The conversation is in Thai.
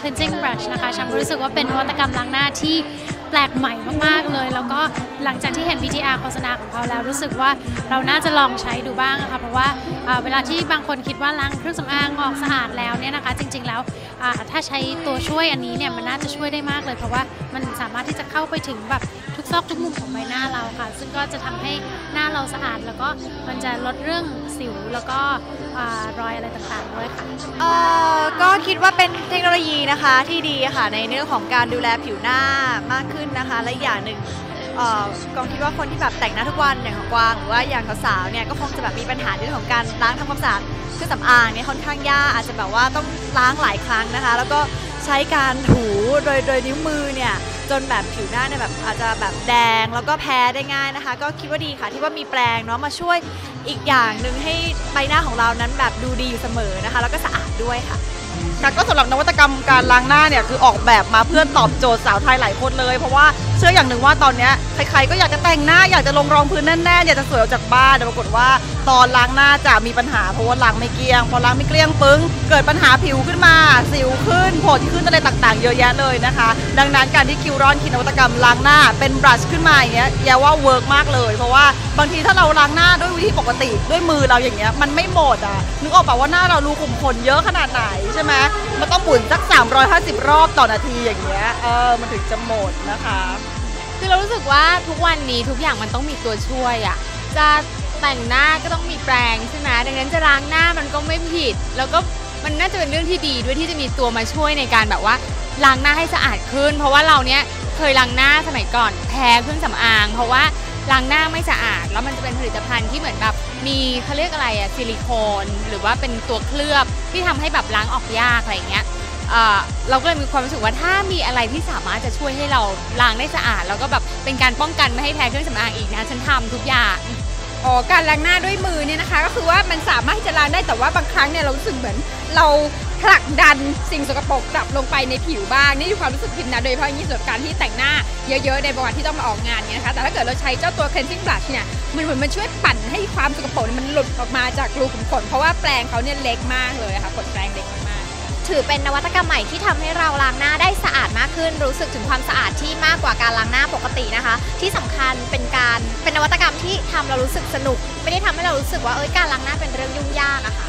cleansing Brush นะคะฉันรู้สึกว่าเป็นนวัตกรรมล้างหน้าที่แปลกใหม่มากๆเลย แล้วก็หลังจากที่เห็น VTR โฆษณาของเขาแล้วรู้สึกว่าเราน่าจะลองใช้ดูบ้างนะค่ะเพราะว่าเวลาที่บางคนคิดว่าล้างเครื่องสำอางออกสะอาดแล้วเนี่ยนะคะ จริง ๆ แล้วถ้าใช้ตัวช่วยอันนี้เนี่ยมันน่าจะช่วยได้มากเลย เพราะว่ามันสามารถที่จะเข้าไปถึงแบบ ซอกทุกมุมของใบหน้าเราค่ะ ซึ่งก็จะทำให้หน้าเราสะอาด แล้วก็มันจะลดเรื่องสิวแล้วก็อรอยอะไรต่างๆด้วยค่ะเออก็คิดว่าเป็นเทคโนโลยีนะคะที่ดีค่ะในเรื่องของการดูแลผิวหน้ามากขึ้นนะคะ และอย่างหนึ่งกองคิดว่าคนที่แบบแต่งหน้าทุกวันอย่างของกวางหรือว่าอย่างสาวๆเนี่ยก็คงจะแบบมีปัญหาในเรื่องของการล้างทำความสะอาดเครื่องสำอางเนี่ยค่อนข้างยากอาจจะแบบว่าต้องล้างหลายครั้งนะคะ แล้วก็ใช้การถูโดยโดยนิ้วมือเนี่ย จนแบบผิวหน้าเนี่ยแบบอาจจะแบบแดงแล้วก็แพ้ได้ง่ายนะคะ ก็คิดว่าดีค่ะที่ว่ามีแปรงเนาะมาช่วยอีกอย่างหนึ่งให้ใบหน้าของเรานั้นแบบดูดีอยู่เสมอนะคะ แล้วก็สะอาดด้วยค่ะ ค่ะก็สำหรับนวัตกรรมการล้างหน้าเนี่ยคือออกแบบมาเพื่อตอบโจทย์สาวไทยหลายคนเลย เพราะว่าเชื่ออย่างหนึ่งว่าตอนเนี้ยใครๆก็อยากจะแต่งหน้าอยากจะลงรองพื้นแน่ๆอยากจะสวยออกจากบ้านแต่ปรากฏว่า ตอนล้างหน้าจะมีปัญหาเพราะว่าล้างไม่เกลี้ยง พอล้างไม่เกลี้ยงปึ้ง เกิดปัญหาผิวขึ้นมา สิวขึ้นผดขึ้นอะไรต่างๆ เยอะแยะเลยนะคะ ดังนั้นการที่คิวรอนคิดนวัตกรรมล้างหน้าเป็นบรัชขึ้นมาอย่างเงี้ยแย่ว่าเวิร์กมากเลย เพราะว่าบางทีถ้าเราล้างหน้าด้วยวิธีปกติด้วยมือเราอย่างเงี้ยมันไม่หมดอะนึกออกป่าว่าหน้าเรารูขุมขนเยอะขนาดไหนใช่ไหมมันต้องหมุนสัก 350 รอบต่อนาทีอย่างเงี้ยเออมันถึงจะหมดนะคะ คือเรารู้สึกว่าทุกวันนี้ทุกอย่างมันต้องมีตัวช่วยอะจะ แต่งหน้าก็ต้องมีแปรงใช่ไหมดังนั้นจะล้างหน้ามันก็ไม่ผิด แล้วก็มันน่าจะเป็นเรื่องที่ดีด้วยที่จะมีตัวมาช่วยในการแบบว่าล้างหน้าให้สะอาดขึ้น เพราะว่าเราเนี้ยเคยล้างหน้าสมัยก่อนแพ้เครื่องสำอาง เพราะว่าล้างหน้าไม่สะอาด แล้วมันจะเป็นผลิตภัณฑ์ที่เหมือนแบบมีเขาเรียกอะไรอะซิลิโคน หรือว่าเป็นตัวเคลือบที่ทำให้แบบล้างออกยากอะไรเงี้ยเราก็เลยมีความรู้สึกว่าถ้ามีอะไรที่สามารถจะช่วยให้เราล้างได้สะอาด แล้วก็แบบเป็นการป้องกันไม่ให้แพ้เครื่องสำอางอีกนะฉันทำทุกอย่าง การล้างหน้าด้วยมือเนี่ยนะคะ ก็คือว่ามันสามารถที่จะล้างได้แต่ว่าบางครั้งเนี่ยเรารู้สึกเหมือนเราผลักดันสิ่งสกปรกกลับลงไปในผิวบ้างนี่คือความรู้สึกพิมนะโดยเฉพาะอย่างยิ่งสำหรับการที่แต่งหน้าเยอะๆในบางวันที่ต้องมาออกงานเนี่ยนะคะแต่ถ้าเกิดเราใช้เจ้าตัว cleansing brush เนี่ยมันเหมือนมันช่วยปั่นให้ความสกปรกมันหลุดออกมาจากรูขุมขนเพราะว่าแปรงเขาเนี่ยเล็กมากเลยะค่ะขนแปรงเล็กมากถือเป็นนวัตกรรมใหม่ที่ทำให้เราล้างหน้าได้สะอาด ขึ้น รู้สึกถึงความสะอาดที่มากกว่าการล้างหน้าปกตินะคะ ที่สำคัญเป็นการเป็นนวัตกรรมที่ทำเรารู้สึกสนุก ไม่ได้ทำให้เรารู้สึกว่าเอ้ยการล้างหน้าเป็นเรื่องยุ่งยากอะค่ะ